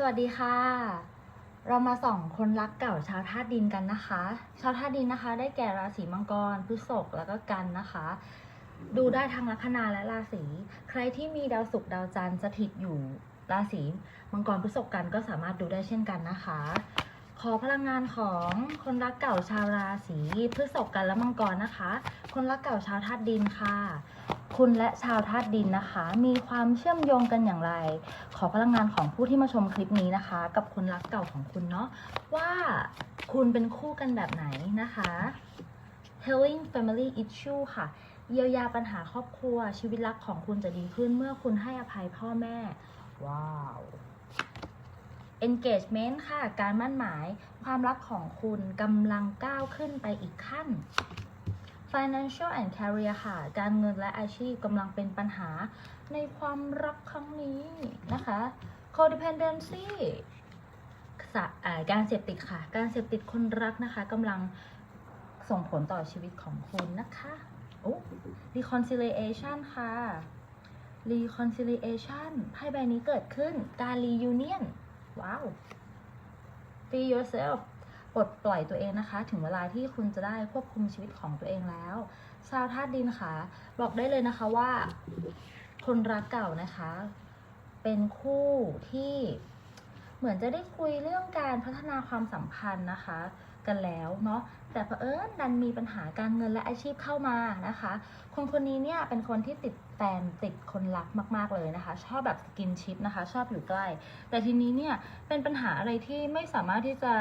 สวัสดีค่ะ เรามาส่องคนรักเก่าชาวธาตุดินกันนะคะ ชาวธาตุดินนะคะ ได้แก่ราศีมังกรพฤษภแล้วก็กันนะคะ ดูได้ทั้งลัคนาและราศี ใครที่มีดาวศุกร์ดาวจันทร์สถิตอยู่ราศีมังกรพฤษภกันก็สามารถดูได้เช่นกันนะคะ ขอพลังงานของคนรักเก่าชาวราศีพฤษภกันและมังกรนะคะ คนรักเก่าชาวธาตุดินค่ะ คุณและชาวธาตุดินนะคะ มีความเชื่อมโยงกันอย่างไร ขอพลังงานของผู้ที่มาชมคลิปนี้นะคะ กับคนรักเก่าของคุณเนาะว่าคุณเป็นคู่กันแบบไหนนะคะ Healing Family Issue ค่ะ เยียวยาปัญหาครอบครัว ชีวิตรักของคุณจะดีขึ้นเมื่อคุณให้อภัยพ่อแม่ ว้าว Engagement ค่ะ การมั่นหมาย ความรักของคุณกำลังก้าวขึ้นไปอีกขั้น Financial and Career ค่ะ การเงินและอาชีพกำลังเป็นปัญหาในความรักครั้งนี้นะคะ Codependency การเสพติดค่ะ การเสพติดคนรักนะคะกำลังส่งผลต่อชีวิตของคุณนะคะโอ้ Reconciliation ค่ะ Reconciliation ไพ่ใบนี้เกิดขึ้นการ reunion ว้าว Free yourself ลดปล่อยตัวเองนะคะ ถึงเวลาที่คุณจะได้ควบคุมชีวิตของตัวเองแล้วชาวธาตุดินค่ะ บอกได้เลยนะคะว่า คนรักเก่านะคะ เป็นคู่ที่เหมือนจะได้คุยเรื่องการพัฒนาความสัมพันธ์นะคะ กันแล้วเนาะแต่เผอิญดันมีปัญหาการเงินและอาชีพเข้ามานะคะ คนคนนี้เนี่ยเป็นคนที่ติดแฟนติดคนรักมาก ๆ เลยนะคะ ชอบแบบสกินชิปนะคะ ชอบอยู่ใกล้ แต่ทีนี้เนี่ยเป็นปัญหาอะไรที่ไม่สามารถที่จะ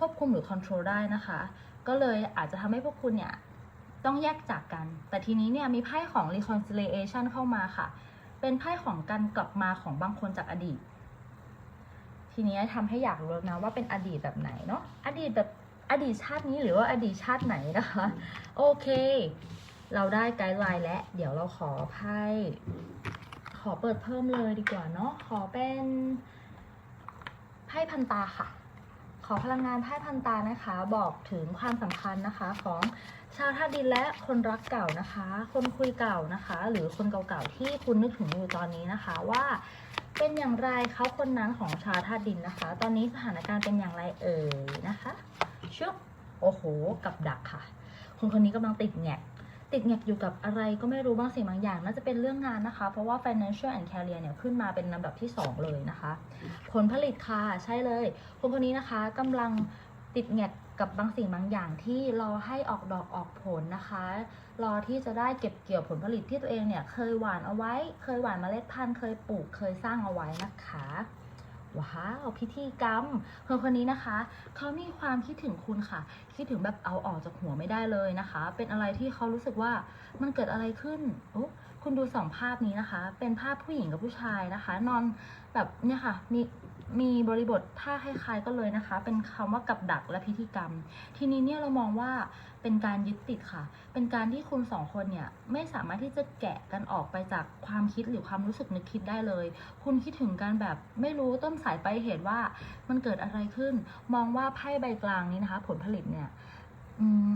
ควบคุมหรือค o n t r o l ได้นะคะ ก็เลยอาจจะทำให้พวกคุณเนี่ยต้องแยกจากกัน แต่ทีนี้เนี่ยมีไพ่ของ reconciliation เข้ามาค่ะ เป็นไพ่ของการกลับมาของบางคนจากอดีต ทีนี้ทำให้อยากรู้นะว่าเป็นอดีตแบบไหนเนาะ อดีตแบบอดีตชาตินี้หรือว่าอดีตชาติไหนนะคะ โอเค เราได้ไกด์ไลน์และ เดี๋ยวเราขอไพ่ขอเปิดเพิ่มเลยดีกว่าเนาะ ขอเป็นไพ่พันตาค่ะ อพลังงานไพ่พันตานะคะ บอกถึงความสำคัญนะคะของชาวธาตุดินและคนรักเก่านะคะ คนคุยเก่านะคะ หรือคนเก่าๆที่คุณนึกถึงอยู่ตอนนี้นะคะว่าเป็นอย่างไรเขาคนนั้นของชาวธาตุดินนะคะ ตอนนี้สถานการณ์เป็นอย่างไรเอ่ยนะคะชุบโอ้โห กับดักค่ะ คนคนนี้กำลังติดแงก ติดแงกอยู่กับอะไรก็ไม่รู้บางสิ่งบางอย่าง น่าจะเป็นเรื่องงานนะคะ เพราะว่า financial and career เนี่ยขึ้นมาเป็นลำดับที่ 2 เลยนะคะ ผลผลิตค่ะใช่เลย คนคนนี้นะคะกำลังติดแงกกับบางสิ่งบางอย่างที่รอให้ออกดอกออกผลนะคะ รอที่จะได้เก็บเกี่ยวผลผลิตที่ตัวเองเนี่ยเคยหว่านเอาไว้ เคยหว่านเมล็ดพันธุ์เคยปลูกเคยสร้างเอาไว้นะคะ ว้าวพิธีกรรมคนคนนี้นะคะเขามีความคิดถึงคุณค่ะ คิดถึงแบบเอาออกจากหัวไม่ได้เลยนะคะ เป็นอะไรที่เขารู้สึกว่ามันเกิดอะไรขึ้นโอ้คุณดูสองภาพนี้นะคะ เป็นภาพผู้หญิงกับผู้ชายนะคะ นอนแบบเนี่ยค่ะมี มีบริบทท่าคล้ายๆกันเลยนะคะ เป็นคำว่ากับดักและพิธีกรรม ทีนี้เนี่ยเรามองว่าเป็นการยึดติดค่ะ เป็นการที่คุณสองคนเนี่ยไม่สามารถที่จะแกะกันออกไปจากความคิดหรือความรู้สึกนึกคิดได้เลย คุณคิดถึงกันแบบไม่รู้ต้นสายปลายเหตุว่ามันเกิดอะไรขึ้น มองว่าไพ่ใบกลางนี้นะคะ ผลผลิตเนี่ย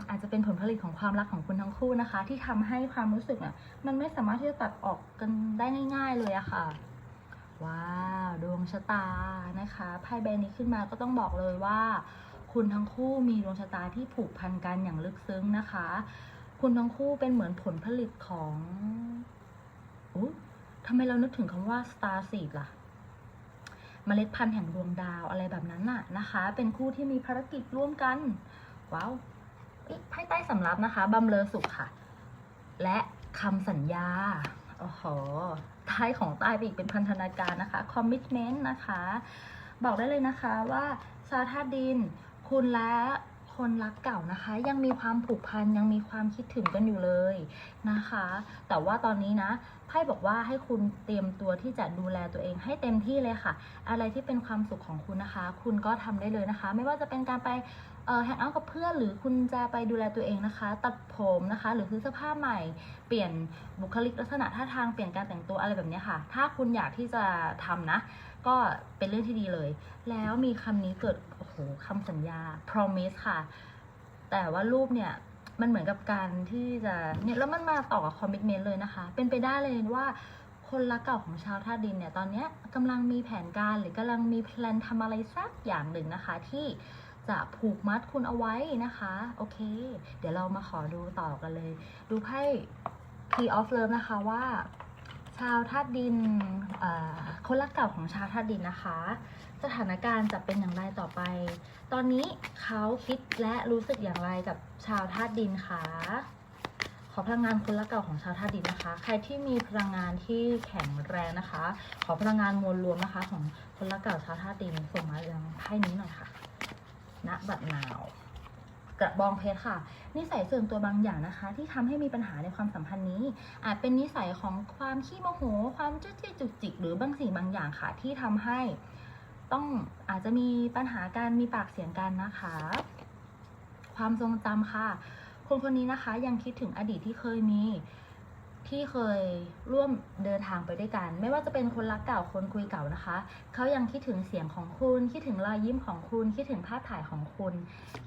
อาจจะเป็นผลผลิตของความรักของคุณทั้งคู่นะคะ ที่ทำให้ความรู้สึกอะมันไม่สามารถที่จะตัดออกกันได้ง่าย ๆเลยอะค่ะ ว้า ชะตานะคะไพ่ใบนี้ขึ้นมาก็ต้องบอกเลยว่า คุณทั้งคู่มีดวงชะตาที่ผูกพันกันอย่างลึกซึ้งนะคะ คุณทั้งคู่เป็นเหมือนผลผลิตของอุ๊ยทำไมเรานึกถึงคำว่า star seed ล่ะเมล็ดพันธุ์แห่งดวงดาวอะไรแบบนั้นน่ะนะคะ เป็นคู่ที่มีภารกิจร่วมกัน ว้าวไพ่ใต้สำรับนะคะบำเลอสุขค่ะ และคำสัญญา โอ้โห ท้ายของใต้ไปอีกเป็นพันธนาการนะคะ commitment นะคะ บอกได้เลยนะคะว่าชาวธาตุดิน คุณและคนรักเก่านะคะ ยังมีความผูกพันยังมีความคิดถึงกันอยู่เลยนะคะ แต่ว่าตอนนี้นะไพ่บอกว่าให้คุณเตรียมตัวที่จะดูแลตัวเองให้เต็มที่เลยค่ะ อะไรที่เป็นความสุขของคุณนะคะ คุณก็ทำได้เลยนะคะ ไม่ว่าจะเป็นการไป แฮงเอาท์กับเพื่อนหรือคุณจะไปดูแลตัวเองนะคะ ตัดผมนะคะ หรือซื้อเสื้อผ้าใหม่เปลี่ยนบุคลิกลักษณะท่าทางเปลี่ยนการแต่งตัวอะไรแบบนี้ค่ะ ถ้าคุณอยากที่จะทำนะ ก็เป็นเรื่องที่ดีเลย แล้วมีคำนี้เกิดโอ้โหคำสัญญา promise ค่ะ แต่ว่ารูปเนี่ยมันเหมือนกับการที่จะเนี่ยแล้วมันมาต่อกับ commitment เลยนะคะ เป็นไปได้เลยว่าคนรักเก่าของชาวธาดินเนี่ยตอนเนี้ยกำลังมีแผนการหรือกำลังมีแพลนทำอะไรสักอย่างหนึ่งนะคะที่ จะผูกมัดคุณเอาไว้นะคะ โอเค เดี๋ยวเรามาขอดูต่อกันเลย ดูไพ่ Key of Love นะคะว่า ชาวธาตุดินคนรักเก่าของชาวธาตุดินนะคะ สถานการณ์จะเป็นอย่างไรต่อไป ตอนนี้เขาคิดและรู้สึกอย่างไรกับชาวธาตุดินคะขอพลังงานคนรักเก่าของชาวธาตุดินนะคะ ใครที่มีพลังงานที่แข็งแรงนะคะ ขอพลังงานมวลรวมนะคะ ของคนรักเก่าชาวธาตุดินส่งมายังไพ่นี้หน่อยค่ะ ณบัดนาวกระบองเพชรค่ะ นิสัยส่วนตัวบางอย่างนะคะ ที่ทำให้มีปัญหาในความสัมพันธ์นี้ อาจเป็นนิสัยของความขี้โมโห ความจุกจิกจุกจิก หรือบางสิ่งบางอย่างค่ะ ที่ทำให้ต้องอาจจะมีปัญหาการมีปากเสียงกันนะคะ ความทรงจำค่ะ คนคนนี้นะคะยังคิดถึงอดีตที่เคยมี ที่เคยร่วมเดินทางไปด้วยกัน ไม่ว่าจะเป็นคนรักเก่าคนคุยเก่านะคะ เขายังคิดถึงเสียงของคุณ คิดถึงรอยยิ้มของคุณ คิดถึงภาพถ่ายของคุณ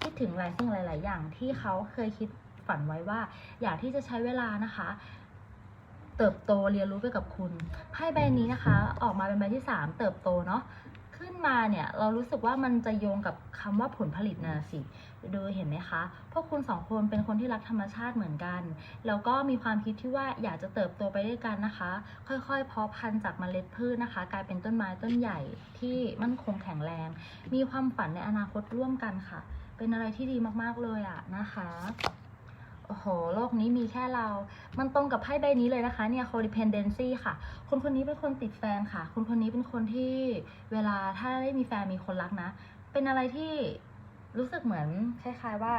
คิดถึงหลายสิ่งหลาย ๆ อย่างที่เขาเคยคิดฝันไว้ว่า อยากที่จะใช้เวลานะคะ เติบโตเรียนรู้ไปกับคุณไพ่ใบนี้นะคะ ออกมาเป็นใบที่สามเติบโตเนาะขึ้นมาเนี่ยเรารู้สึกว่ามันจะโยงกับคำว่าผลผลิตนะสิ ดูเห็นไหมคะ พวกคุณสองคนเป็นคนที่รักธรรมชาติเหมือนกัน แล้วก็มีความคิดที่ว่าอยากจะเติบโตไปด้วยกันนะคะ ค่อยๆ เพาะพันธุ์จากเมล็ดพืชนะคะ กลายเป็นต้นไม้ต้นใหญ่ที่มั่นคงแข็งแรง มีความฝันในอนาคตร่วมกันค่ะ เป็นอะไรที่ดีมากๆเลยอะนะคะโอ้โห โลกนี้มีแค่เรา มันตรงกับไพ่ใบนี้เลยนะคะ เนี่ย codependency ค่ะ คนคนนี้เป็นคนติดแฟนค่ะ คนคนนี้เป็นคนที่เวลาถ้าได้มีแฟนมีคนรักนะ เป็นอะไรที่ รู้สึกเหมือนคล้าย ๆว่า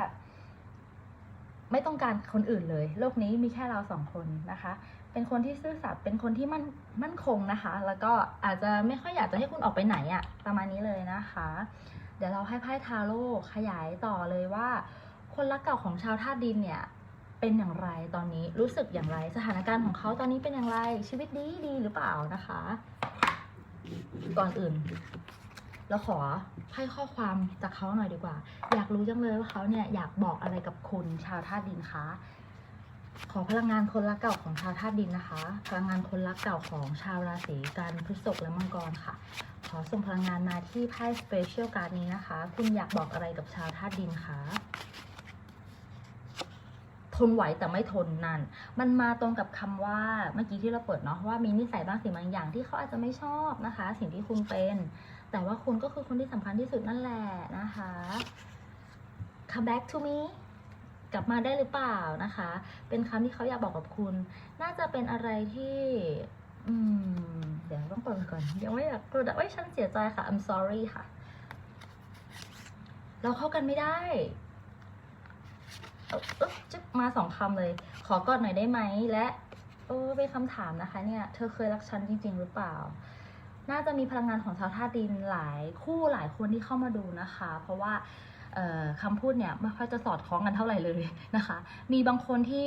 ไม่ต้องการคนอื่นเลย โลกนี้มีแค่เราสองคนนะคะ เป็นคนที่ซื่อสัตย์เป็นคนที่มั่นมั่นคงนะคะ แล้วก็อาจจะไม่ค่อยอยากจะให้คุณออกไปไหนอะประมาณนี้เลยนะคะ เดี๋ยวเราให้ไพ่ทาโร่ขยายต่อเลยว่า คนรักเก่าของชาวธาตุดินเนี่ยเป็นอย่างไรตอนนี้รู้สึกอย่างไรสถานการณ์ของเขาตอนนี้เป็นอย่างไรชีวิตดีดีหรือเปล่านะคะ ก่อนอื่น เราขอให้ข้อความจากเขาหน่อยดีกว่า อยากรู้จังเลยว่าเขาเนี่ยอยากบอกอะไรกับคุณชาวธาตุดินคะขอพลังงานคนรักเก่าของชาวธาตุดินนะคะ พลังงานคนรักเก่าของชาวราศีกันพฤษภและมังกรค่ะ ขอส่งพลังงานมาที่ไพ่สเปเชียลการ์ดนี้นะคะ คุณอยากบอกอะไรกับชาวธาตุดินคะทนไหวแต่ไม่ทนนั่น มันมาตรงกับคำว่าเมื่อกี้ที่เราเปิดเนาะว่ามีนิสัยบางสิ่งบางอย่างที่เขาอาจจะไม่ชอบนะคะ สิ่งที่คุณเป็น แต่ว่าคุณก็คือคนที่สำคัญที่สุดนั่นแหละนะคะ come back to me กลับมาได้หรือเปล่านะคะ เป็นคำที่เขาอยากบอกกับคุณ น่าจะเป็นอะไรที่ อืม เดี๋ยวต้องเปิดก่อน ยังไม่อยากเปิดอะเอ้ยฉันเสียใจค่ะ I'm sorry ค่ะ เราเข้ากันไม่ได้เอ๊ะเอ๊ะจะมาสองคำเลย ขอกอดหน่อยได้ไหม และเออเป็นคำถามนะคะ เนี่ย เธอเคยรักฉันจริง ๆ หรือเปล่า น่าจะมีพลังงานของชาวธาตุดินหลายคู่หลายคนที่เข้ามาดูนะคะ เพราะว่าคำพูดเนี่ยไม่ค่อยจะสอดคล้องกันเท่าไหร่เลยนะคะ มีบางคนที่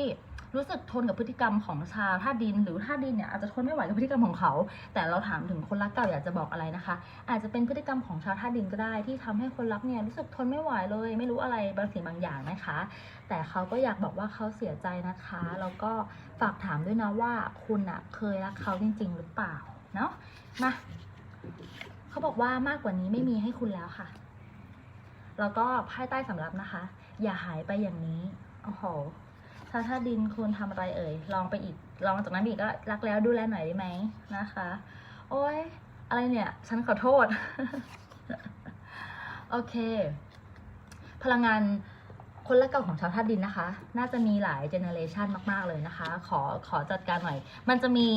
รู้สึกทนกับพฤติกรรมของชาวธาตุดิน หรือธาตุดินเนี่ยอาจจะทนไม่ไหวกับพฤติกรรมของเขา แต่เราถามถึงคนรักเก่าอยากจะบอกอะไรนะคะ อาจจะเป็นพฤติกรรมของชาวธาตุดินก็ได้ ที่ทำให้คนรักเนี่ยรู้สึกทนไม่ไหวเลย ไม่รู้อะไรบางสิ่งบางอย่างนะคะ แต่เขาก็อยากบอกว่าเขาเสียใจนะคะแล้วก็ฝากถามด้วยนะว่าคุณอะเคยรักเขาจริง ๆ หรือเปล่า เนาะมาเขาบอกว่ามากกว่านี้ไม่มีให้คุณแล้วค่ะ แล้วก็ไพ่ใต้สำรับนะคะ อย่าหายไปอย่างนี้โอ้โหถ้าถ้าดินคุณทำอะไรเอ่ย ลองไปอีก ลองจากนั้นอีกก็รักแล้วดูแลหน่อยได้ไหมนะคะ โอ้ยอะไรเนี่ย ฉันขอโทษ โอเค พลังงานคนละเก่าของชาวธาตุดินนะคะ น่าจะมีหลายเจเนอเรชันมาก ๆ เลยนะคะ ขอขอจัดการหน่อย มันจะมี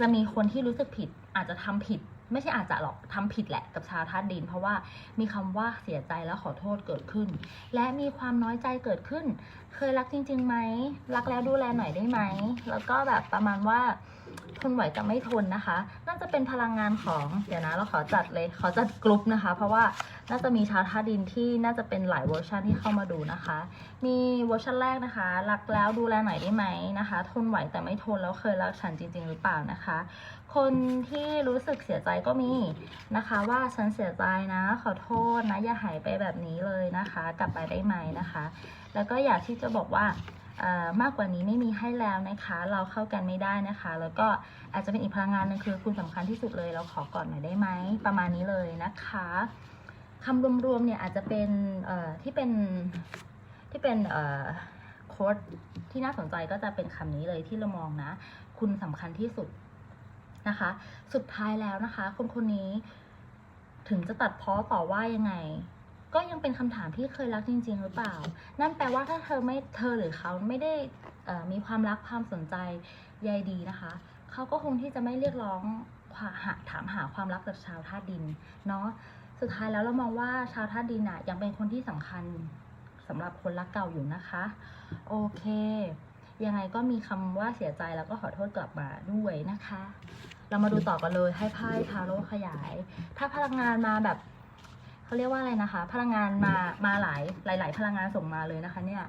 จะมีคนที่รู้สึกผิด อาจจะทำผิด ไม่ใช่อาจจะหรอกทำผิดแหละกับชาวธาตุดิน เพราะว่ามีคำว่าเสียใจและขอโทษเกิดขึ้น และมีความน้อยใจเกิดขึ้น เคยรักจริงๆไหมรักแล้วดูแลหน่อยได้ไหมแล้วก็แบบประมาณว่า ทนไหวแต่ไม่ทนนะคะ น่าจะเป็นพลังงานของเดี๋ยวนะเราขอจัดเลยขอจัดกลุ่มนะคะ เพราะว่าน่าจะมีชาวธาดินที่น่าจะเป็นหลายเวอร์ชันที่เข้ามาดูนะคะ มีเวอร์ชันแรกนะคะ รักแล้วดูแลหน่อยได้ไหมนะคะ ทนไหวแต่ไม่ทนแล้วเคยรักฉันจริง ๆ หรือเปล่านะคะ คนที่รู้สึกเสียใจก็มีนะคะว่าฉันเสียใจนะ ขอโทษนะอย่าหายไปแบบนี้เลยนะคะ กลับไปได้ไหมนะคะ แล้วก็อยากที่จะบอกว่า มากกว่านี้ไม่มีให้แล้วนะคะ เราเข้ากันไม่ได้นะคะ แล้วก็อาจจะเป็นอีกพลังงานนึงคือคุณสำคัญที่สุดเลยเราขอกอดหน่อยได้ไหมประมาณนี้เลยนะคะคำรวมๆเนี่ยอาจจะเป็นที่เป็นที่เป็นโค้ดที่น่าสนใจก็จะเป็นคำนี้เลยที่เรามองนะ คุณสำคัญที่สุดนะคะ สุดท้ายแล้วนะคะ คนคนนี้ถึงจะตัดพ้อต่อว่ายังไง ก็ยังเป็นคำถามที่เคยรักจริง ๆ หรือเปล่า นั่นแปลว่าถ้าเธอไม่เธอหรือเขาไม่ได้มีความรักความสนใจใยดีนะคะ เขาก็คงที่จะไม่เรียกร้องความหาถามหาความรักจากชาวธาตุดินเนาะสุดท้ายแล้วเรามองว่าชาวธาตุดินอะยังเป็นคนที่สำคัญสำหรับคนรักเก่าอยู่นะคะ โอเค ยังไงก็มีคำว่าเสียใจแล้วก็ขอโทษกลับมาด้วยนะคะ เรามาดูต่อกันเลยให้ไพ่ทาโร่ขยาย ถ้าพลังงานมาแบบ เขาเรียกว่าอะไรนะคะ พลังงานมามาหลายหลายๆพลังงานส่งมาเลยนะคะ เนี่ย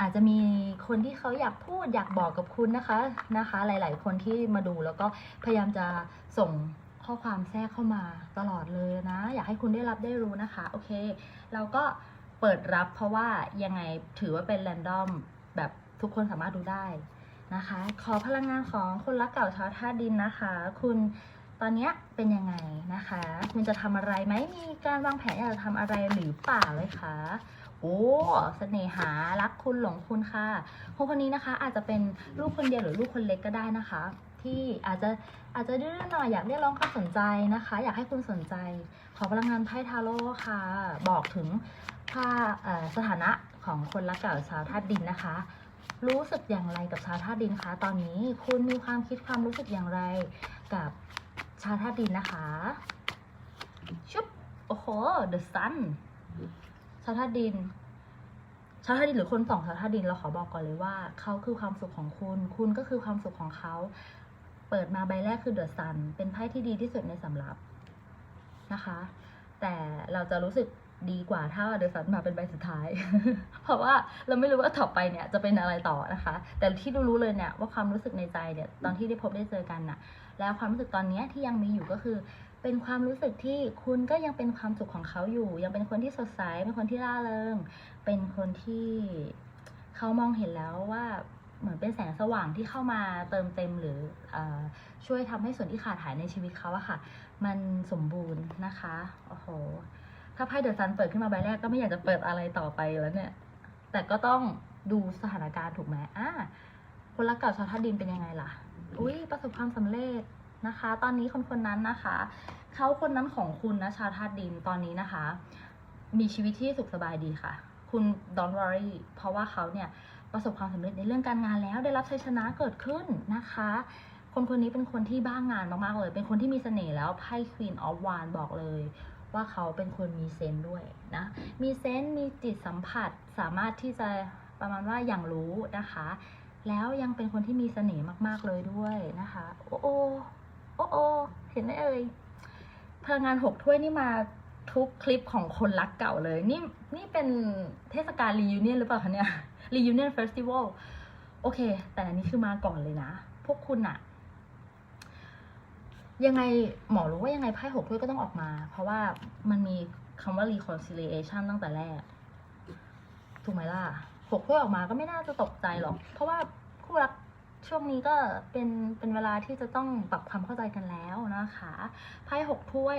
อาจจะมีคนที่เขาอยากพูดอยากบอกกับคุณนะคะนะคะ หลาย ๆ คนที่มาดูแล้วก็พยายามจะส่งข้อความแทรกเข้ามาตลอดเลยนะ อยากให้คุณได้รับได้รู้นะคะ โอเค เราก็เปิดรับเพราะว่ายังไงถือว่าเป็นแรนดอมแบบทุกคนสามารถดูได้นะคะ ขอพลังงานของคนรักเก่าชาวธาตุดินนะคะ คุณ ตอนนี้เป็นยังไงนะคะ คุณจะทำอะไรไหมมีการวางแผนอยากจะทำอะไรหรือเปล่าเลยคะโอ้สเสน่หารักคุณหลงคุณค่ะคนคนนี้นะคะ อาจจะเป็นลูกคนเดียวหรือลูกคนเล็กก็ได้นะคะ ที่อาจจะอาจจะดื้อหน่อยอยากเรียกร้องความสนใจนะคะ อยากให้คุณสนใจ ขอพลังงานไพ่ทาโร่ค่ะ บอกถึงค่าสถานะของคนรักเก่าชาวธาตุดินนะคะ รู้สึกอย่างไรกับชาวธาตุดินคะตอนนี้คุณมีความคิดความรู้สึกอย่างไรกับ ชาวธาตุดินนะคะ ชุบ โอ้โห the sun ชาวธาตุดิน ชาวธาตุดินหรือคนสองชาวธาตุดินเราขอบอกก่อนเลยว่า เขาคือความสุขของคุณ คุณก็คือความสุขของเขา เปิดมาใบแรกคือเดอะซันเป็นไพ่ที่ดีที่สุดในสำรับนะคะ แต่เราจะรู้สึก ดีกว่าถ้าเดอะซันมาเป็นใบสุดท้าย เพราะว่าเราไม่รู้ว่าต่อไปเนี่ยจะเป็นอะไรต่อนะคะ แต่ที่รู้เลยเนี่ยว่าความรู้สึกในใจเนี่ยตอนที่ได้พบได้เจอกันน่ะ แล้วความรู้สึกตอนนี้ที่ยังมีอยู่ก็คือ เป็นความรู้สึกที่คุณก็ยังเป็นความสุขของเขาอยู่ ยังเป็นคนที่สดใสเป็นคนที่ร่าเริง เป็นคนที่เขามองเห็นแล้วว่าเหมือนเป็นแสงสว่างที่เข้ามาเติมเต็มหรืออช่วยทำให้ส่วนที่ขาดหายในชีวิตเขาอะค่ะ มันสมบูรณ์นะคะโอ้โห ถ้าไพ่เดอะซันเปิดขึ้นมาใบแรกก็ไม่อยากจะเปิดอะไรต่อไปแล้วเนี่ย แต่ก็ต้องดูสถานการณ์ถูกไหมอะคนรักเก่าชาวธาตุดินเป็นยังไงล่ะ อุ้ยประสบความสำเร็จนะคะ ตอนนี้คนคนนั้นนะคะ เขาคนนั้นของคุณนะชาวธาตุดินตอนนี้นะคะ มีชีวิตที่สุขสบายดีค่ะ คุณ don't worry เพราะว่าเขาเนี่ยประสบความสำเร็จในเรื่องการงานแล้ว ได้รับชัยชนะเกิดขึ้นนะคะ คนคนนี้เป็นคนที่บ้างงานมากๆเลย เป็นคนที่มีเสน่ห์แล้วไพ่ Queen of Wands บอกเลย ว่าเขาเป็นคนมีเซนด้วยนะ มีเซนมีจิตสัมผัสสามารถที่จะประมาณว่าอย่างรู้นะคะ แล้วยังเป็นคนที่มีเสน่ห์มากๆเลยด้วยนะคะ โอ้โอโอ้โอเห็นไหมเอ่ยพลังงานหกถ้วยนี่มาทุกคลิปของคนรักเก่าเลย นี่นี่เป็นเทศกาลรี u n เนียนหรือเปล่าคะเนี่ยรี u n เนียนเฟสติวัลโอเค แต่อันนี้คือมาก่อนเลยนะ พวกคุณอะ ยังไงหมอรู้ว่ายังไงไพ่หกถ้วยก็ต้องออกมา เพราะว่ามันมีคำว่า reconciliation ตั้งแต่แรก ถูกไหมล่ะหกถ้วยออกมาก็ไม่น่าจะตกใจหรอก เพราะว่าคู่รักช่วงนี้ก็เป็นเป็นเวลาที่จะต้องปรับความเข้าใจกันแล้วนะคะไพ่หกถ้วย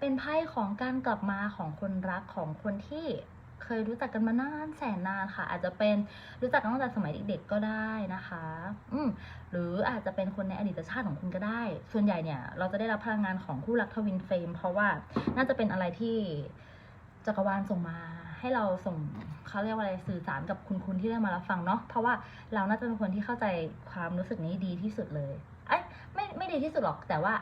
เป็นไพ่ของการกลับมาของคนรักของคนที่ เคยรู้จักกันมานานแสนนานค่ะ อาจจะเป็นรู้จักกันตั้งแต่สมัยเด็กๆก็ได้นะคะ อืมหรืออาจจะเป็นคนในอดีตชาติของคุณก็ได้ ส่วนใหญ่เนี่ย เราจะได้รับพลังงานของคู่รักทวินเฟรมเพราะว่าน่าจะเป็นอะไรที่จักรวาลส่งมาให้เราส่งเขาเรียกว่าอะไรสื่อสารกับคุณคุณที่ได้มารับฟังเนาะเพราะว่าเราน่าจะเป็นคนที่เข้าใจความรู้สึกนี้ดีที่สุดเลยเอ้ไม่ไม่ดีที่สุดหรอกแต่ว่า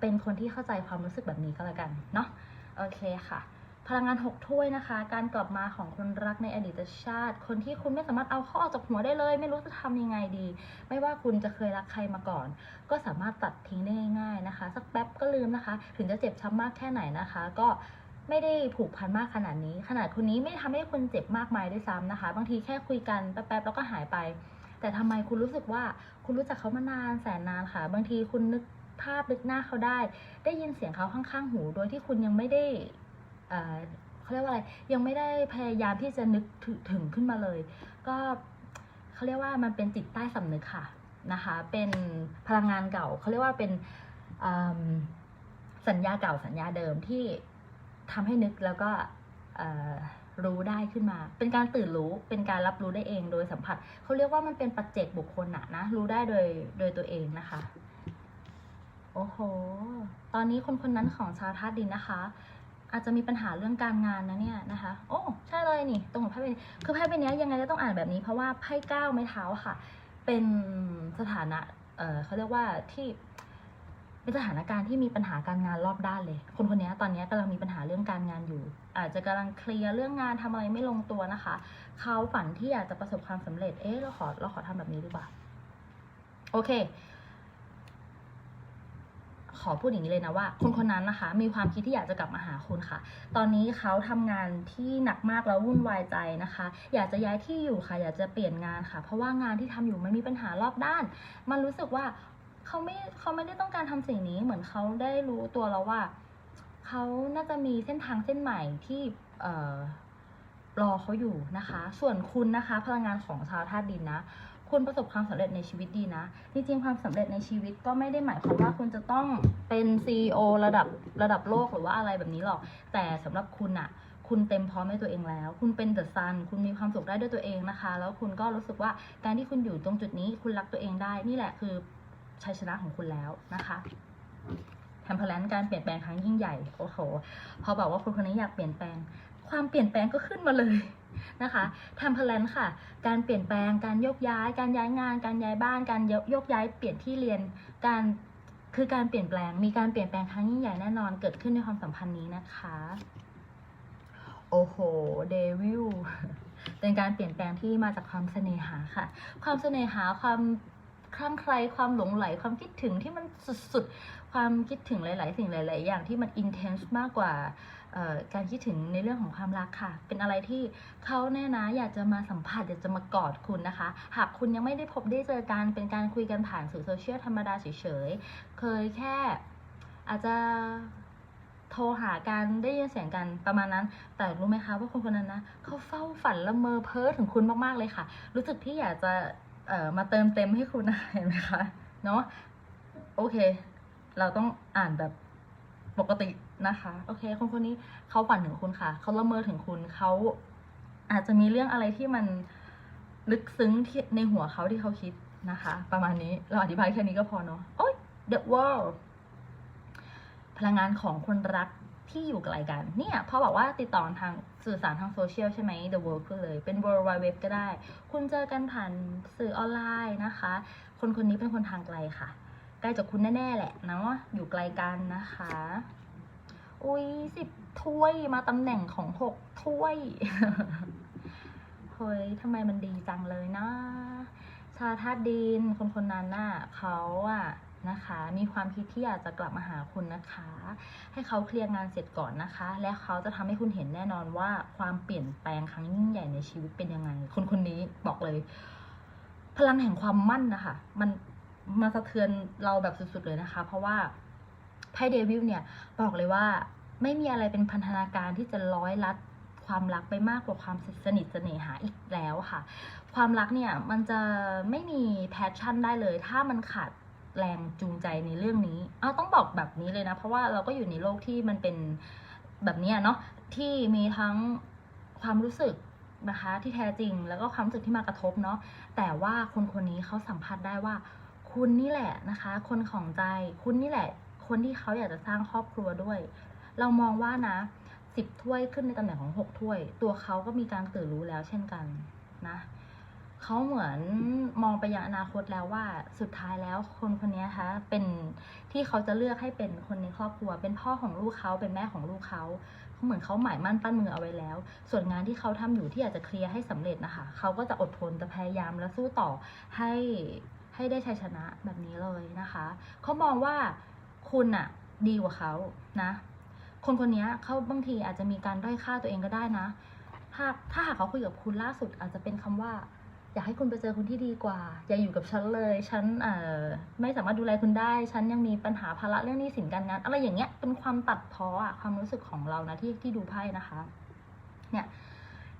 เป็นคนที่เข้าใจความรู้สึกแบบนี้ก็แล้วกันเนาะโอเคค่ะ พลังงานหกถ้วยนะคะ การกลับมาของคนรักในอดีตชาติ คนที่คุณไม่สามารถเอาเขาออกจากหัวได้เลย ไม่รู้จะทำยังไงดี ไม่ว่าคุณจะเคยรักใครมาก่อน ก็สามารถตัดทิ้งได้ง่ายๆนะคะ สักแป๊บก็ลืมนะคะ ถึงจะเจ็บช้ำมากแค่ไหนนะคะ ก็ไม่ได้ผูกพันมากขนาดนี้ ขนาดคนนี้ไม่ทำให้คุณเจ็บมากมายด้วยซ้ำนะคะ บางทีแค่คุยกันแป๊บๆแล้วก็หายไป แต่ทำไมคุณรู้สึกว่าคุณรู้จักเขามานานแสนนานค่ะ บางทีคุณนึกภาพนึกหน้าเขาได้ ได้ยินเสียงเขาข้างๆหู โดยที่คุณยังไม่ได้ เอ่อเขาเรียกว่าอะไรยังไม่ได้พยายามที่จะนึกถึงถึงขึ้นมาเลย ก็เขาเรียกว่ามันเป็นจิตใต้สำนึกค่ะนะคะ เป็นพลังงานเก่าเขาเรียกว่าเป็นสัญญาเก่าสัญญาเดิมที่ทำให้นึกแล้วก็รู้ได้ขึ้นมา เป็นการตื่นรู้ เป็นการรับรู้ได้เองโดยสัมผัส เขาเรียกว่ามันเป็นปัจเจกบุคคลอะนะ รู้ได้โดยโดยตัวเองนะคะ โอ้โห ตอนนี้คนคนนั้นของชาวธาตุดินนะคะ อาจจะมีปัญหาเรื่องการงานนะเนี่ยนะคะ โอ้ใช่เลยนี่ตรงกับไพ่ใบนี้คือไพ่ใบนี้ยังไงก็ต้องอ่านแบบนี้ เพราะว่าไพ่เก้าไม้เท้าค่ะ เป็นสถานะเออเขาเรียกว่าที่เป็นสถานการณ์ที่มีปัญหาการงานรอบด้านเลย คนคนนี้ตอนนี้กำลังมีปัญหาเรื่องการงานอยู่ อาจจะกำลังเคลียร์เรื่องงานทำอะไรไม่ลงตัวนะคะ เขาฝันที่อยากจะประสบความสำเร็จ เอ๊ะเราขอเราขอทำแบบนี้ดีกว่า โอเค ขอพูดอย่างนี้เลยนะว่า คนคนนั้นนะคะ มีความคิดที่อยากจะกลับมาหาคุณค่ะ ตอนนี้เขาทำงานที่หนักมากแล้ววุ่นวายใจนะคะ อยากจะย้ายที่อยู่ค่ะ อยากจะเปลี่ยนงานค่ะ เพราะว่างานที่ทำอยู่มันมีปัญหารอบด้าน มันรู้สึกว่าเขาไม่เขาไม่ได้ต้องการทำสิ่งนี้เหมือนเขาได้รู้ตัวแล้วว่าเขาน่าจะมีเส้นทางเส้นใหม่ที่เอ่อรอเขาอยู่นะคะ ส่วนคุณนะคะ พลังงานของชาวธาตุดินนะ คุณประสบความสำเร็จในชีวิตดีนะ จริงๆ ความสำเร็จในชีวิตก็ไม่ได้หมายความว่าคุณจะต้องเป็น CEO ระดับระดับโลกหรือว่าอะไรแบบนี้หรอก แต่สำหรับคุณอะคุณเต็มพร้อมในตัวเองแล้ว คุณเป็นเดอะซัน คุณมีความสุขได้ด้วยตัวเองนะคะ แล้วคุณก็รู้สึกว่าการที่คุณอยู่ตรงจุดนี้ คุณรักตัวเองได้ นี่แหละคือชัยชนะของคุณแล้วนะคะแทมเพลนการเปลี่ยนแปลงครั้งยิ่งใหญ่ โอ้โห พอบอกว่าคนคนนี้อยากเปลี่ยนแปลง ความเปลี่ยนแปลงก็ขึ้นมาเลย นะคะทำแพลนค่ะ การเปลี่ยนแปลง การยกย้าย การย้ายงาน การย้ายบ้าน การยกยกย้ายเปลี่ยนที่เรียน การคือการเปลี่ยนแปลง มีการเปลี่ยนแปลงครั้งยิ่งใหญ่แน่นอนเกิดขึ้นในความสัมพันธ์นี้นะคะ โอ้โห เดวิลเป็นการเปลี่ยนแปลงที่มาจากความเสน่หาค่ะ ความเสน่หาความ คลั่งไคล้ความหลงไหลความคิดถึงที่มันสุดๆ ความคิดถึงหลาย ๆ สิ่งหลาย ๆ อย่างที่มันอินเทนส์มากกว่าการคิดถึงในเรื่องของความรักค่ะ เป็นอะไรที่เขาแน่นะอยากจะมาสัมผัสอยากจะมากอดคุณนะคะ หากคุณยังไม่ได้พบได้เจอกันเป็นการคุยกันผ่านสื่อโซเชียลธรรมดาเฉยๆ เคยแค่อาจจะโทรหากันได้ยินเสียงกันประมาณนั้น แต่รู้ไหมคะว่าคนคนนั้นนะเขาเฝ้าฝันละเมอเพ้อถึงคุณมากๆเลยค่ะ รู้สึกที่อยากจะ เอ่อมาเติมเต็มให้คุณนะเห็นไหมคะเนาะโอเค เราต้องอ่านแบบปกตินะคะ โอเค คนคนนี้เขาฝันถึงคุณค่ะเขาละเมอถึงคุณเขาอาจจะมีเรื่องอะไรที่มันลึกซึ้งที่ในหัวเขาที่เขาคิดนะคะ ประมาณนี้เราอธิบายแค่นี้ก็พอเนาะโอ้ย the world พลังงานของคนรัก ที่อยู่ไกลกันเนี่ยพอบอกว่าติดต่อทางสื่อสารทางโซเชียลใช่ไหม the world ก็เลย เป็น world wide web ก็ได้ คุณเจอกันผ่านสื่อออนไลน์นะคะ คนคนนี้เป็นคนทางไกลค่ะ ใกล้จากคุณแน่ๆแหละเนาะอยู่ไกลกันนะคะ อุ้ยสิบถ้วยมาตำแหน่งของหกถ้วย เฮ้ยทำไมมันดีจังเลยนะ ชาธาดินคนคนนั้นน่ะเขาอะ นะคะ มีความคิดที่อยากจะกลับมาหาคุณนะคะ ให้เขาเคลียร์งานเสร็จก่อนนะคะ และเขาจะทำให้คุณเห็นแน่นอนว่าความเปลี่ยนแปลงครั้งยิ่งใหญ่ในชีวิตเป็นยังไง คนคนนี้บอกเลย พลังแห่งความมั่นนะคะ มันมาสะเทือนเราแบบสุดๆเลยนะคะ เพราะว่าไพ่เดวิลเนี่ยบอกเลยว่าไม่มีอะไรเป็นพันธนาการที่จะร้อยลัดความรักไปมากกว่าความสนิทเสน่หาอีกแล้วค่ะ ความรักเนี่ยมันจะไม่มีแพชชั่นได้เลย ถ้ามันขาด แรงจูงใจในเรื่องนี้ เอาต้องบอกแบบนี้เลยนะ เพราะว่าเราก็อยู่ในโลกที่มันเป็นแบบนี้เนาะที่มีทั้งความรู้สึกนะคะที่แท้จริง แล้วก็ความรู้สึกที่มากระทบเนาะแต่ว่าคนคนนี้เขาสัมผัสได้ว่า คุณนี่แหละนะคะ คนของใจคุณนี่แหละ คนที่เขาอยากจะสร้างครอบครัวด้วย เรามองว่านะสิบถ้วยขึ้นในตำแหน่งของหกถ้วย ตัวเขาก็มีการตื่นรู้แล้วเช่นกันนะ เขาเหมือนมองไปยังอนาคตแล้วว่าสุดท้ายแล้วคนคนนี้คะเป็นที่เขาจะเลือกให้เป็นคนในครอบครัว เป็นพ่อของลูกเขาเป็นแม่ของลูกเขาเขาเหมือนเขาหมายมั่นปั้นมือเอาไว้แล้ว ส่วนงานที่เขาทำอยู่ที่อยากจะเคลียร์ให้สำเร็จนะคะเขาก็จะอดทนจะพยายามและสู้ต่อให้ให้ได้ชัยชนะแบบนี้เลยนะคะเขามองว่าคุณอะดีกว่าเขานะ คนคนนี้เขาบางทีอาจจะมีการด้อยค่าตัวเองก็ได้นะ ถ้าถ้าหากเขาคุยกับคุณล่าสุดอาจจะเป็นคำว่า อยากให้คุณไปเจอคนที่ดีกว่า อย่าอยู่กับฉันเลย ฉันเอ่อไม่สามารถดูแลคุณได้ ฉันยังมีปัญหาภาระเรื่องหนี้สินการงาน อะไรอย่างเงี้ย เป็นความตัดพ้ออะความรู้สึกของเรานะที่ที่ดูไพ่นะคะ เนี่ย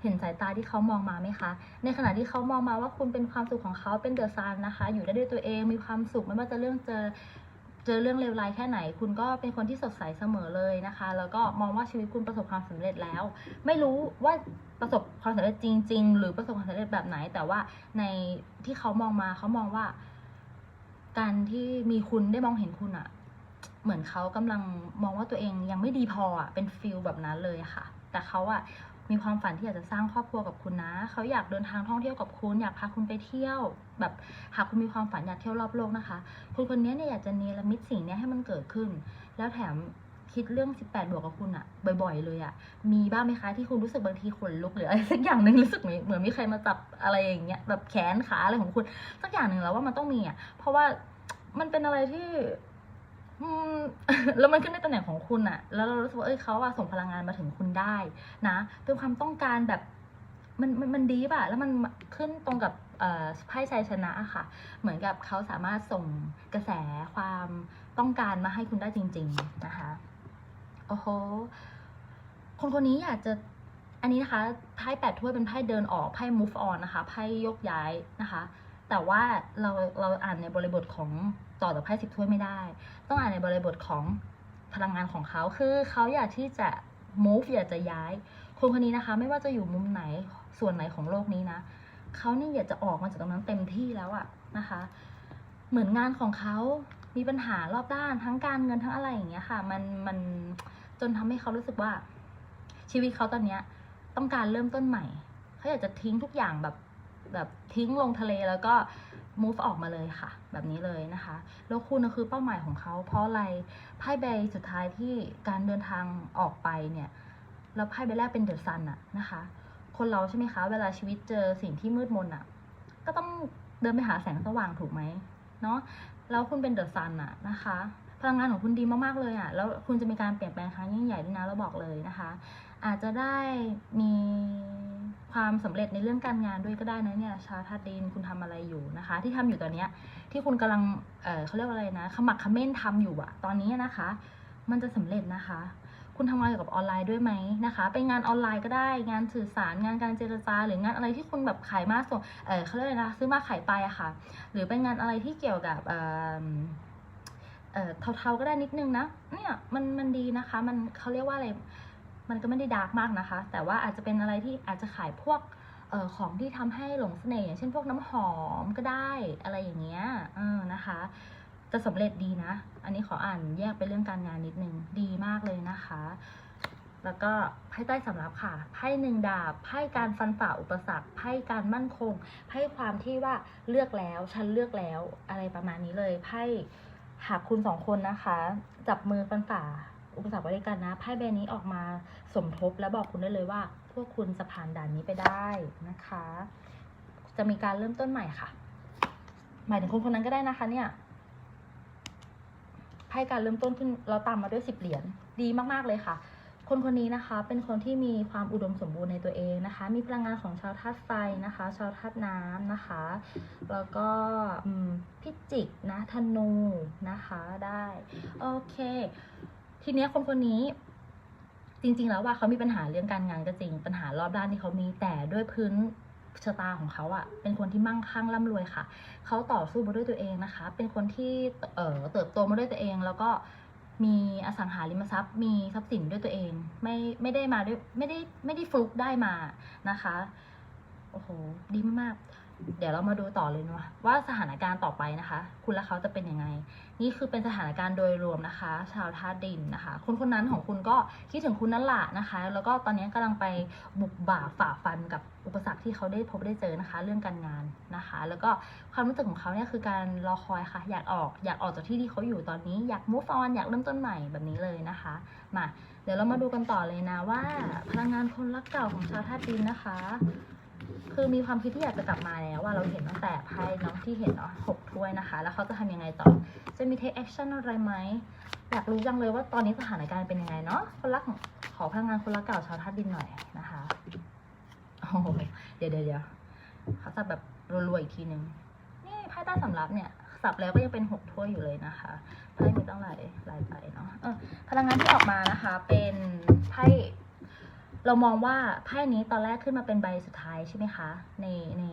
เห็นสายตาที่เขามองมาไหมคะ ในขณะที่เขามองมาว่าคุณเป็นความสุขของเขาเป็นเดอะซันนะคะ อยู่ได้ด้วยตัวเอง มีความสุขไม่ว่าจะเรื่องเจอ เจอเรื่องเลวร้ายแค่ไหน คุณก็เป็นคนที่สดใสเสมอเลยนะคะ แล้วก็มองว่าชีวิตคุณประสบความสำเร็จแล้ว ไม่รู้ว่าประสบความสำเร็จจริง ๆ หรือประสบความสำเร็จแบบไหน แต่ว่าในที่เขามองมาเขามองว่า การที่มีคุณได้มองเห็นคุณอะเหมือนเขากำลังมองว่าตัวเองยังไม่ดีพออะเป็นฟิลแบบนั้นเลยค่ะ แต่เขาอะ มีความฝันที่อยากจะสร้างครอบครัวกับคุณนะ เขาอยากเดินทางท่องเที่ยวกับคุณ อยากพาคุณไปเที่ยว แบบหากคุณมีความฝันอยากเที่ยวรอบโลกนะคะ คุณคนนี้เนี่ยอยากจะเนรมิตสิ่งนี้ให้มันเกิดขึ้น แล้วแถมคิดเรื่อง 18 บวกกับคุณอะบ่อย ๆ เลยอะมีบ้างไหมคะที่คุณรู้สึกบางทีขนลุกหรืออะไรสักอย่างหนึ่งรู้สึกเหมือนมีใครมาจับอะไรอย่างเงี้ยแบบแขนขาอะไรของคุณสักอย่างหนึ่งแล้วว่ามันต้องมีอะเพราะว่ามันเป็นอะไรที่ แล้วมันขึ้นในตำแหน่งของคุณอะแล้วเรารู้สึกว่าเอ้ยเขาอะส่งพลังงานมาถึงคุณได้ นะเป็นความต้องการแบบมันมันมันดีป่ะ แล้วมันขึ้นตรงกับไพ่ชัยชนะอะค่ะ เหมือนกับเขาสามารถส่งกระแสความต้องการมาให้คุณได้จริง ๆ นะคะ โอ้โห คนคนนี้อยากจะ อันนี้นะคะ ไพ่แปดถ้วยเป็นไพ่เดินออก ไพ่ move on นะคะ ไพ่ยกย้ายนะคะ แต่ว่าเราเราอ่านในบริบทของ ต่อจากไพ่สิบถ้วยไม่ได้ ต้องอ่านในบริบทของพลังงานของเขาคือเขาอยากที่จะ move อยากจะย้าย คนคนนี้นะคะ ไม่ว่าจะอยู่มุมไหนส่วนไหนของโลกนี้นะเขานี่อยากจะออกมาจากตรงนั้นเต็มที่แล้วอะนะคะ เหมือนงานของเขามีปัญหารอบด้านทั้งการเงินทั้งอะไรอย่างเงี้ยค่ะ มันมันจนทำให้เขารู้สึกว่า ชีวิตเขาตอนเนี้ย ต้องการเริ่มต้นใหม่เขาอยากจะทิ้งทุกอย่างแบบแบบทิ้งลงทะเลแล้วก็ move ออกมาเลยค่ะ แบบนี้เลยนะคะแล้วคุณน่ะคือเป้าหมายของเขาเพราะอะไรไพ่ใบสุดท้ายที่การเดินทางออกไปเนี่ยแล้วไพ่ใบแรกเป็นเดอะซันอะนะคะ คนเราใช่ไหมคะ เวลาชีวิตเจอสิ่งที่มืดมนอะก็ต้องเดินไปหาแสงสว่างถูกไหมเนาะแล้วคุณเป็นเดอะซันอะนะคะพลังงานของคุณดีมากๆเลยอะแล้วคุณจะมีการเปลี่ยนแปลงครั้งยิ่งใหญ่ด้วยนะ เราบอกเลยนะคะ อาจจะได้มี ความสำเร็จในเรื่องการงานด้วยก็ได้นะเนี่ยชาวธาตุดินคุณทำอะไรอยู่นะคะ ที่ทำอยู่ตอนเนี้ยที่คุณกำลังเเขาเรียกว่าอะไรนะขมักเขม้นทำอยู่อะตอนนี้นะคะ มันจะสำเร็จนะคะ คุณทำงานเกี่ยวกับออนไลน์ด้วยไหมนะคะเป็นงานออนไลน์ก็ได้งานสื่อสารงานการเจรจา หรืองานอะไรที่คุณแบบขายมากส่งเเขาเรียกอะไรนะซื้อมาขายไปอะค่ะ หรือเป็นงานอะไรที่เกี่ยวกับเอ่อเอ่อเทาๆก็ได้นิดนึงนะเนี่ยมันมันดีนะคะ มันเขาเรียกว่าอะไร มันก็ไม่ได้ดาร์กมากนะคะ แต่ว่าอาจจะเป็นอะไรที่อาจจะขายพวกออของที่ทำให้หลงเสน่ห์อย่างเช่นพวกน้ำหอมก็ได้อะไรอย่างเงี้ยเออนะคะจะสำเร็จดีนะ อันนี้ขออ่านแยกไปเรื่องการงานนิดนึง ดีมากเลยนะคะ แล้วก็ไพ่ใต้สำรับค่ะ ไพ่หนึ่งดาบ ไพ่การฟันฝ่าอุปสรรค ไพ่การมั่นคง ไพ่ความที่ว่าเลือกแล้ว ฉันเลือกแล้ว อะไรประมาณนี้เลย ไพ่หากคุณสองคนนะคะ จับมือฟันฝ่า อุปสรรคไว้ด้วยกันนะไพ่ใบนี้ออกมาสมทบและบอกคุณได้เลยว่า พวกคุณจะผ่านด่านนี้ไปได้นะคะ จะมีการเริ่มต้นใหม่ค่ะ หมายถึงคนคนนั้นก็ได้นะคะ เนี่ยไพ่การเริ่มต้นขึ้นเราตามมาด้วยสิบเหรียญดีมาก ๆ เลยค่ะ คนคนนี้นะคะ เป็นคนที่มีความอุดมสมบูรณ์ในตัวเองนะคะ มีพลังงานของชาวธาตุไฟนะคะ ชาวธาตุน้ำนะคะ แล้วก็พิจิกนะธนูนะคะได้ โอเค ทีเนี้ยคนคนนี้ จริง ๆ แล้วว่าเขามีปัญหาเรื่องการงานก็จริง ปัญหารอบด้านที่เขามีแต่ด้วยพื้นชะตาของเขาอะเป็นคนที่มั่งคั่งร่ำรวยค่ะ เขาต่อสู้มาด้วยตัวเองนะคะ เป็นคนที่เอ่อเติบโตมาด้วยตัวเอง แล้วก็มีอสังหาริมทรัพย์ มีทรัพย์สินด้วยตัวเอง ไม่ไม่ได้มาด้วยไม่ได้ไม่ได้ฟลุกได้มานะคะ โอ้โห ดีมากๆ เดี๋ยวเรามาดูต่อเลยนะว่าสถานการณ์ต่อไปนะคะ คุณและเขาจะเป็นยังไง นี่คือเป็นสถานการณ์โดยรวมนะคะ ชาวธาตุดินนะคะ คนคนนั้นของคุณก็คิดถึงคุณนั่นแหละนะคะ แล้วก็ตอนนี้กำลังไปบุกบ่าฝ่าฟันกับอุปสรรคที่เขาได้พบได้เจอนะคะ เรื่องการงานนะคะ แล้วก็ความรู้สึกของเขาเนี่ยคือการรอคอยค่ะ อยากออกอยากออกจากที่ที่เขาอยู่ตอนนี้อยาก move on อยากเริ่มต้นใหม่แบบนี้เลยนะคะ มาเดี๋ยวเรามาดูกันต่อเลยนะว่า พลังงานคนรักเก่าของชาวธาตุดินนะคะ คือมีความคิดที่อยากจะกลับมาแล้วว่าเราเห็นตั้งแต่ไพ่เนาะที่เห็นเนาะหกถ้วยนะคะ แล้วเขาจะทำยังไงต่อ จะมี take action อะไรไหมอยากรู้จังเลยว่าตอนนี้สถานการณ์เป็นยังไงเนาะคนรักขอพลังงานคนรักเก่าชาวธาตุดินหน่อยนะคะโอ้เดี๋ยวเดี๋ยวเดี๋ยวเขาสับแบบรัวๆอีกทีนึงนี่ไพ่ใต้สำรับเนี่ยสับแล้วก็ยังเป็นหกถ้วยอยู่เลยนะคะไพ่มีตั้งหลายหลายใบเนาะเออพลังงานที่ออกมานะคะ เป็นไพ่ เรามองว่าไพ่นี้ตอนแรกขึ้นมาเป็นใบสุดท้ายใช่ไหมคะ ในใน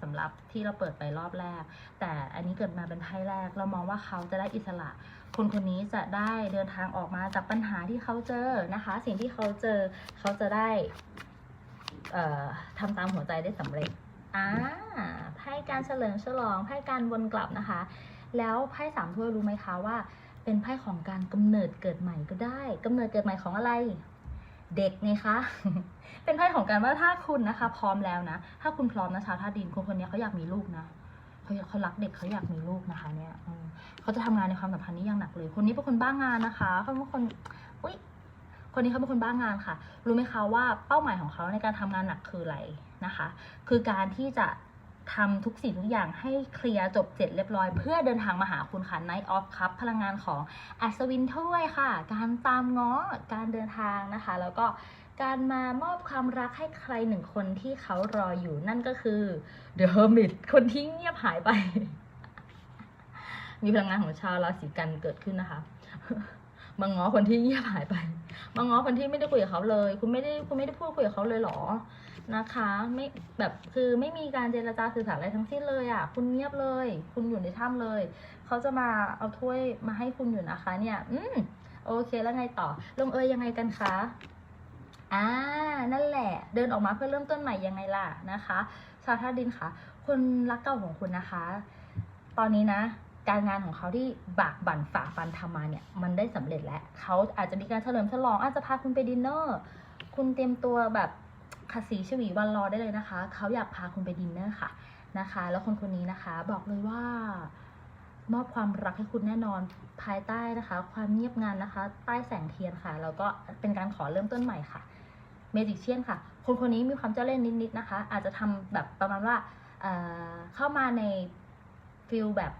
สำหรับที่เราเปิดไปรอบแรก แต่อันนี้เกิดมาเป็นไพ่แรก เรามองว่าเขาจะได้อิสระ คนคนนี้จะได้เดินทางออกมาจากปัญหาที่เขาเจอนะคะ สิ่งที่เขาเจอเขาจะได้เอ่อทำตามหัวใจได้สำเร็จอ่าไพ่การเฉลิมฉลองไพ่การวนกลับนะคะ แล้วไพ่สามถ้วยรู้ไหมคะว่า เป็นไพ่ของการกำเนิดเกิดใหม่ก็ได้กำเนิดเกิดใหม่ของอะไร เด็กไงคะ เป็นไพ่ของการว่าถ้าคุณนะคะ พร้อมแล้วนะ ถ้าคุณพร้อมนะชาวธาตุดินคนคนนี้เขาอยากมีลูกนะเขาเขารักเด็กเขาอยากมีลูกนะคะ เนี่ยเขาจะทำงานในความสัมพันธ์นี้อย่างหนักเลย คนนี้เป็นคนบ้างงานนะคะเขาเป็นคนอุ้ยคนนี้เขาเป็นคนบ้างงานค่ะ รู้ไหมคะว่าเป้าหมายของเขาในการทำงานหนักคืออะไรนะคะ คือการที่จะ ทำทุกสิ่งทุกอย่างให้เคลียร์จบเสร็จเรียบร้อย เพื่อเดินทางมาหาคุณค่ะ Night of Cup พลังงานของอัศวินถ้วยค่ะ การตามง้อ การเดินทางนะคะ แล้วก็การมามอบความรักให้ใครหนึ่งคนที่เขารออยู่นั่นก็คือ The Hermit คนที่เงียบหายไป มีพลังงานของชาวราศีกันเกิดขึ้นนะคะมาง้อคนที่เงียบหายไปมาง้อคนที่ไม่ได้คุยกับเขาเลย คุณไม่ได้คุณไม่ได้พูดคุยกับเขาเลยเหรอ นะคะ ไม่แบบคือไม่มีการเจรจาสื่อสารอะไรทั้งสิ้นเลยอะ คุณเงียบเลย คุณอยู่ในถ้ำเลย เขาจะมาเอาถ้วยมาให้คุณอยู่นะคะ เนี่ย อืมโอเคแล้วไงต่อ ลงเอยยังไงกันคะอ่านั่นแหละ เดินออกมาเพื่อเริ่มต้นใหม่ยังไงล่ะนะคะ ชาวธาตุดินคะคนรักเก่าของคุณนะคะ ตอนนี้นะการงานของเขาที่บากบั่นฝ่าฟันทำมาเนี่ย มันได้สำเร็จแล้ว เขาอาจจะมีการเฉลิมฉลองอาจจะพาคุณไปดินเนอร์ คุณเตรียมตัวแบบ คาสีชวีวันรอได้เลยนะคะ เขาอยากพาคุณไปดินเนอร์ค่ะนะคะ แล้วคนคนนี้นะคะบอกเลยว่ามอบความรักให้คุณแน่นอนภายใต้นะคะ ความเงียบงันนะคะ ใต้แสงเทียนค่ะแล้วก็เป็นการขอเริ่มต้นใหม่ค่ะเมจิเชียนค่ะ คนคนนี้มีความเจ้าเล่ห์นิดๆนะคะ อาจจะทำแบบประมาณว่าเเข้ามาในฟิลแบบ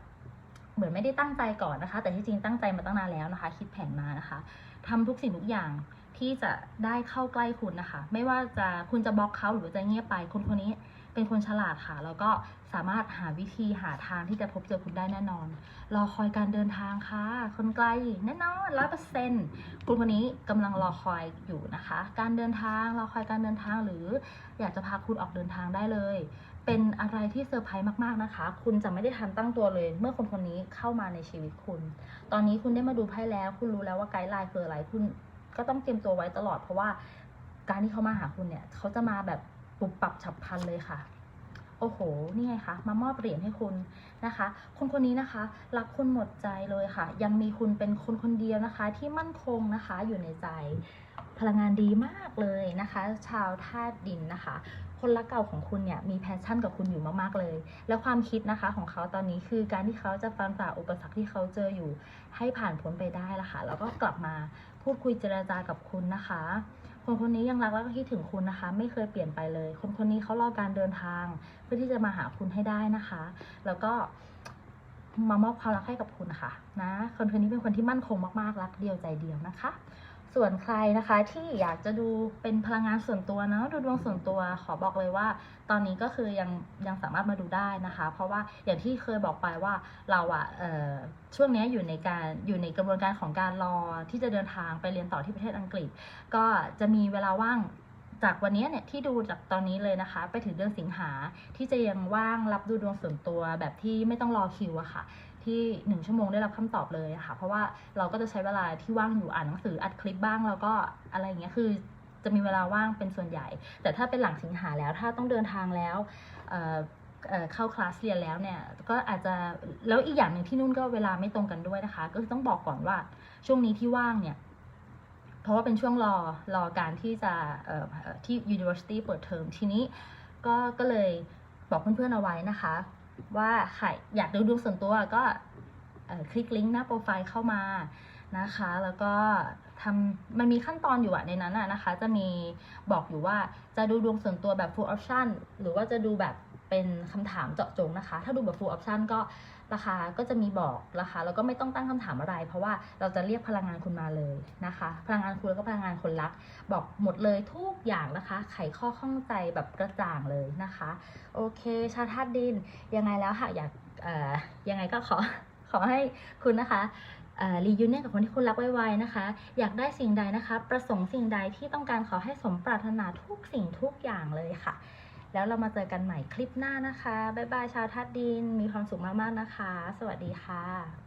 เหมือนไม่ได้ตั้งใจก่อนนะคะ แต่ที่จริงตั้งใจมาตั้งนานแล้วนะคะ คิดแผนมานะคะทำทุกสิ่งทุกอย่าง ที่จะได้เข้าใกล้คุณนะคะ ไม่ว่าจะคุณจะบล็อกเขาหรือจะเงียบไป คนคนนี้เป็นคนฉลาดค่ะ แล้วก็สามารถหาวิธีหาทางที่จะพบเจอคุณได้แน่นอน รอคอยการเดินทางค่ะ คนไกลแน่นอนร้อยเปอร์เซ็นต์คุณคนนี้กำลังรอคอยอยู่นะคะ การเดินทางรอคอยการเดินทางหรือ อยากจะพาคุณออกเดินทางได้เลย เป็นอะไรที่เซอร์ไพรส์มากๆนะคะ คุณจะไม่ได้ทันตั้งตัวเลย เมื่อคนคนนี้เข้ามาในชีวิตคุณ ตอนนี้คุณได้มาดูไพ่แล้ว คุณรู้แล้วว่าไกด์ไลน์คืออะไรคุณ ก็ต้องเตรียมตัวไว้ตลอดเพราะว่าการที่เขามาหาคุณเนี่ยเขาจะมาแบบปุบปับฉับพลันเลยค่ะ โอ้โห นี่ไงคะมามอบเหรียญให้คุณนะคะ คนคนนี้นะคะ รักคุณหมดใจเลยค่ะ ยังมีคุณเป็นคนคนเดียวนะคะ ที่มั่นคงนะคะอยู่ในใจพลังงานดีมากเลยนะคะ ชาวธาตุดินนะคะ คนรักเก่าของคุณเนี่ยมีแพชชั่นกับคุณอยู่มากๆเลย แล้วความคิดนะคะของเขาตอนนี้คือการที่เขาจะฟันฝ่าอุปสรรคที่เขาเจออยู่ ให้ผ่านพ้นไปได้ละค่ะแล้วก็กลับมา พูดคุยเจรจากับคุณนะคะ คนคนนี้ยังรักและก็คิดถึงคุณนะคะ ไม่เคยเปลี่ยนไปเลย คนคนนี้เขารอการเดินทาง เพื่อที่จะมาหาคุณให้ได้นะคะ แล้วก็มามอบความรักให้กับคุณค่ะนะคนคนนี้เป็นคนที่มั่นคงมากๆรักเดียวใจเดียวนะคะ ส่วนใครนะคะที่อยากจะดูเป็นพลังงานส่วนตัวเนาะดูดวงส่วนตัวขอบอกเลยว่า ตอนนี้ก็คือยังยังสามารถมาดูได้นะคะ เพราะว่าอย่างที่เคยบอกไปว่าเราอะออช่วงนี้อยู่ในการอยู่ในกระบวนการของการรอที่จะเดินทางไปเรียนต่อที่ประเทศอังกฤษ ก็จะมีเวลาว่างจากวันนี้เนี่ยที่ดูจากตอนนี้เลยนะคะ ไปถึงเดือนสิงหาที่จะยังว่างรับดูดวงส่วนตัวแบบที่ไม่ต้องรอคิวอะค่ะ ที่หนึ่งชั่วโมงได้รับคำตอบเลยค่ะ เพราะว่าเราก็จะใช้เวลาที่ว่างอยู่อ่านหนังสืออัดคลิปบ้างแล้วก็อะไรอย่างเงี้ยคือจะมีเวลาว่างเป็นส่วนใหญ่ แต่ถ้าเป็นหลังสิงหาแล้วถ้าต้องเดินทางแล้วเข้าคลาสเรียนแล้วเนี่ยก็อาจจะแล้วอีกอย่างหนึ่งที่นู่นก็เวลาไม่ตรงกันด้วยนะคะ ก็คือต้องบอกก่อนว่าช่วงนี้ที่ว่างเนี่ยเพราะว่าเป็นช่วงรอรอการที่จะที่ university เปิดเทอมทีนี้ก็ก็เลยบอกเพื่อนๆเอาไว้นะคะ ว่าใครอยากดูดวงส่วนตัวก็คลิกลิงก์หน้าโปรไฟล์เข้ามานะคะ แล้วก็ทำมันมีขั้นตอนอยู่อะในนั้นอะนะคะ จะมีบอกอยู่ว่าจะดูดวงส่วนตัวแบบ full option หรือว่าจะดูแบบ เป็นคำถามเจาะจงนะคะ ถ้าดูแบบ full option ก็ราคาก็จะมีบอกราคาแล้วก็ไม่ต้องตั้งคำถามอะไร เพราะว่าเราจะเรียกพลังงานคุณมาเลยนะคะ พลังงานคุณแล้วก็พลังงานคนรัก บอกหมดเลยทุกอย่างนะคะ ไขข้อข้องใจแบบกระจ่างเลยนะคะ โอเคชาธาตุดินยังไงแล้วค่ะอยากยังไงก็ขอขอให้คุณนะคะรียูเนี่ยกับคนที่คุณรักไวๆนะคะ อยากได้สิ่งใดนะคะ ประสงค์สิ่งใดที่ต้องการขอให้สมปรารถนาทุกสิ่งทุกอย่างเลยค่ะ แล้วเรามาเจอกันใหม่คลิปหน้านะคะ บ๊ายบายชาวทัดดิน มีความสุขมากๆนะคะ สวัสดีค่ะ